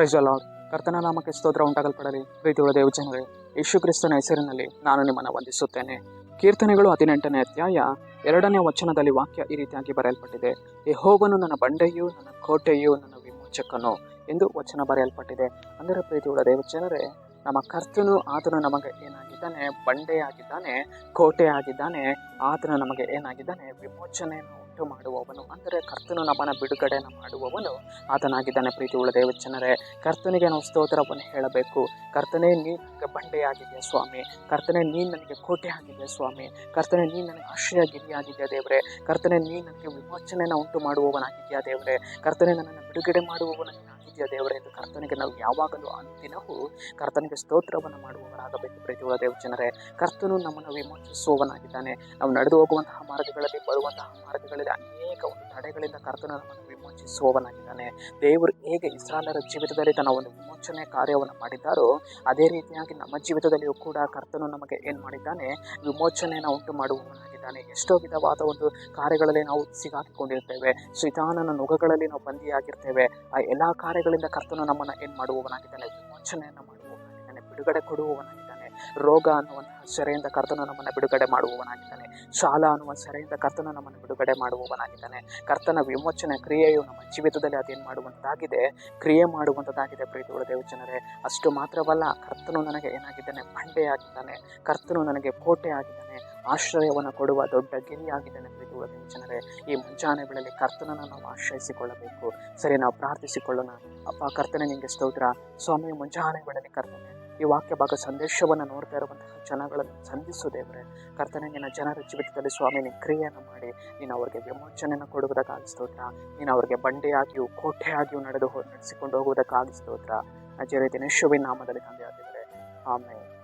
Price lord ಕರ್ತನ ನಾಮಕ್ಕೆ ಸ್ತೋತ್ರ ಉಂಟಾಗಲ್ಪಡಲಿ. ಪ್ರೀತಿಯುಳ್ಳ ದೇವಜನರೇ ಯೇಸು ಕ್ರಿಸ್ತನ ಹೆಸರಿನಲ್ಲಿ ನಾನು ನಿಮ್ಮನ್ನು ವಂದಿಸುತ್ತೇನೆ. ಕೀರ್ತನೆಗಳು ಹದಿನೆಂಟನೇ ಅಧ್ಯಾಯ ಎರಡನೇ ವಚನದಲ್ಲಿ ವಾಕ್ಯ ಈ ರೀತಿಯಾಗಿ ಬರೆಯಲ್ಪಟ್ಟಿದೆ. ಯೆಹೋವನು ನನ್ನ ಬಂಡೆಯು, ನನ್ನ ಕೋಟೆಯು, ನನ್ನ ವಿಮೋಚಕನು ಎಂದು ವಚನ ಬರೆಯಲ್ಪಟ್ಟಿದೆ. ಅಂದರೆ ಪ್ರೀತಿಯುಳ್ಳ ದೇವಜನರೇ ನಮ್ಮ ಕರ್ತನು ಆತನು ನಮಗೆ ಏನಾಗಿದ್ದಾನೆ ಬಂಡೆಯಾಗಿದ್ದಾನೆ ಕೋಟೆ ಆಗಿದ್ದಾನೆ, ಆತನು ನಮಗೆ ಏನಾಗಿದ್ದಾನೆ? ವಿಮೋಚನೆಯನ್ನು ಉಂಟು ಮಾಡುವವನು. ಅಂದರೆ ಕರ್ತನು ನಮ್ಮನ್ನು ಬಿಡುಗಡೆಯನ್ನು ಮಾಡುವವನು. ಆತನಾಗಿದ್ದಾನೆ ಪ್ರೀತಿ ಉಳ್ಳ ದೇವಚನರೇ ಕರ್ತನಿಗೆ ನಾವು ಸ್ತೋತ್ರವನ್ನು ಹೇಳಬೇಕು. ಕರ್ತನೇ, ನೀ ನನಗೆ ಬಂಡೆಯಾಗಿದೆಯಾ ಸ್ವಾಮಿ? ಕರ್ತನೆ, ನೀ ನನಗೆ ಕೋಟೆ ಆಗಿದೆ ಸ್ವಾಮಿ? ಕರ್ತನೆ, ನೀ ನನಗೆ ಆಶ್ರಯ ಗಿರಿಯಾಗಿದೆಯಾ ದೇವರೇ? ಕರ್ತನೆ, ನೀ ನನಗೆ ವಿಮೋಚನೆಯನ್ನು ಉಂಟು ಮಾಡುವವನಾಗಿದೆಯಾ ದೇವರೇ? ಕರ್ತನೆ, ನನ್ನನ್ನು ಬಿಡುಗಡೆ ಮಾಡುವವನಾಗಿದೆಯಾ ದೇವರೇ ಎಂದು ಕರ್ತನಿಗೆ ನಾವು ಯಾವಾಗಲೂ ಅನುದಿನವೂ ಕರ್ತನಿಗೆ ಸ್ತೋತ್ರವನ್ನು ಮಾಡುವವರಾಗಬೇಕು ಪ್ರೀತಿಯುಳ್ಳ ದೇವಜನರೇ ಕರ್ತನು ನಮ್ಮನ್ನು ವಿಮೋಚಿಸುವವನಾಗಿದ್ದಾನೆ. ನಾವು ನಡೆದು ಹೋಗುವಂತಹ ಮಾರ್ಗಗಳಲ್ಲಿ, ಬರುವಂತಹ ಮಾರ್ಗಗಳಲ್ಲಿ ಅನೇಕ ಒಂದು ತಡೆಗಳಿಂದ ಕರ್ತನು ನಮ್ಮನ್ನು ವಿಮೋಚಿಸುವವನಾಗಿದ್ದಾನೆ. ದೇವರು ಹೇಗೆ ಇಸ್ರಾಲರ ಜೀವಿತದಲ್ಲಿ ತನ್ನ ಒಂದು ವಿಮೋಚನೆ ಕಾರ್ಯವನ್ನು ಮಾಡಿದ್ದಾರೋ, ಅದೇ ರೀತಿಯಾಗಿ ನಮ್ಮ ಜೀವಿತದಲ್ಲಿಯೂ ಕೂಡ ಕರ್ತನು ನಮಗೆ ಏನು ಮಾಡಿದ್ದಾನೆ? ವಿಮೋಚನೆಯನ್ನು ಉಂಟು ಮಾಡುವವನಾಗಿದ್ದಾನೆ. ಎಷ್ಟೋ ವಿಧವಾದ ಒಂದು ಕಾರ್ಯಗಳಲ್ಲಿ ನಾವು ಸಿಗಾಕಿಕೊಂಡಿರ್ತೇವೆ. ಶ್ರೀತಾನನ ನುಗಗಳಲ್ಲಿ ನಾವು ಬಂದಿಯಾಗಿರ್ತೇವೆ. ಆ ಎಲ್ಲ ಕಾರ್ಯಗಳಿಂದ ಕರ್ತನು ನಮ್ಮನ್ನು ಏನು ಮಾಡುವವನಾಗಿದ್ದಾನೆ? ವಿಮೋಚನೆಯನ್ನು ಬಿಡುಗಡೆ ಕೊಡುವವನಾಗಿದ್ದಾನೆ. ರೋಗ ಅನ್ನುವ ಸೆರೆಯಿಂದ ಕರ್ತನು ನಮ್ಮನ್ನು ಬಿಡುಗಡೆ ಮಾಡುವವನಾಗಿದ್ದಾನೆ. ಶಾಲಾ ಅನ್ನುವ ಸೆರೆಯಿಂದ ಕರ್ತನು ನಮ್ಮನ್ನು ಬಿಡುಗಡೆ ಮಾಡುವವನಾಗಿದ್ದಾನೆ. ಕರ್ತನ ವಿಮೋಚನೆ ಕ್ರಿಯೆಯು ನಮ್ಮ ಜೀವಿತದಲ್ಲಿ ಅದೇನು ಮಾಡುವಂತಾಗಿದೆ ಕ್ರಿಯೆ ಮಾಡುವಂಥದ್ದಾಗಿದೆ ಪ್ರೀತಿ ದೇವಜನರೇ. ಅಷ್ಟು ಮಾತ್ರವಲ್ಲ, ಕರ್ತನು ನನಗೆ ಏನಾಗಿದ್ದಾನೆ? ಬಂಡೆಯಾಗಿದ್ದಾನೆ ಕರ್ತನು ನನಗೆ ಕೋಟೆ ಆಗಿದ್ದಾನೆ ಆಶ್ರಯವನ್ನು ಕೊಡುವ ದೊಡ್ಡ ಗಿರಿಯಾಗಿದ್ದಾನೆ ಪ್ರೀತಿ ದೇವಜನರೇ. ಈ ಮುಂಜಾನೆ ಬೆಳಲಿ ಕರ್ತನನ್ನು ನಾವು ಆಶ್ರಯಿಸಿಕೊಳ್ಳಬೇಕು. ಸರಿ, ನಾವು ಪ್ರಾರ್ಥಿಸಿಕೊಳ್ಳೋಣ. ಅಪ್ಪ, ಕರ್ತನೆ ನಿಮಗೆ ಸ್ತೋತ್ರ. ಸ್ವಾಮಿ ಮುಂಜಾನೆ ಬೆಳಲಿ ಕರ್ತನೆ ಈ ವಾಕ್ಯ ಭಾಗ ಸಂದೇಶವನ್ನು ನೋಡ್ತಾ ಇರುವಂತಹ ಜನಗಳನ್ನು ಸಂಧಿಸು ದೇವರೇ. ಕರ್ತನೆ, ನಿನ್ನ ಜನರ ಜೀವಿತದಲ್ಲಿ ಸ್ವಾಮಿ, ನೀನು ಕ್ರಿಯೆಯನ್ನು ಮಾಡಿ. ನೀನು ಅವರಿಗೆ ವಿಮೋಚನೆಯನ್ನು ಕೊಡುವುದಕ್ಕಾಗಿ ಸ್ತೋತ್ರ. ನೀನು ಅವರಿಗೆ ಬಂಡೆಯಾಗಿಯೂ ಕೋಟೆಯಾಗಿಯೂ ನಡೆದು ನಡೆಸಿಕೊಂಡು ಹೋಗುವುದಕ್ಕಾಗಿ ಸ್ತೋತ್ರ. ರೀತಿ ಶುಭಿ ನಾಮದಲ್ಲಿ ತಂದೆ ಆಮೇಲೆ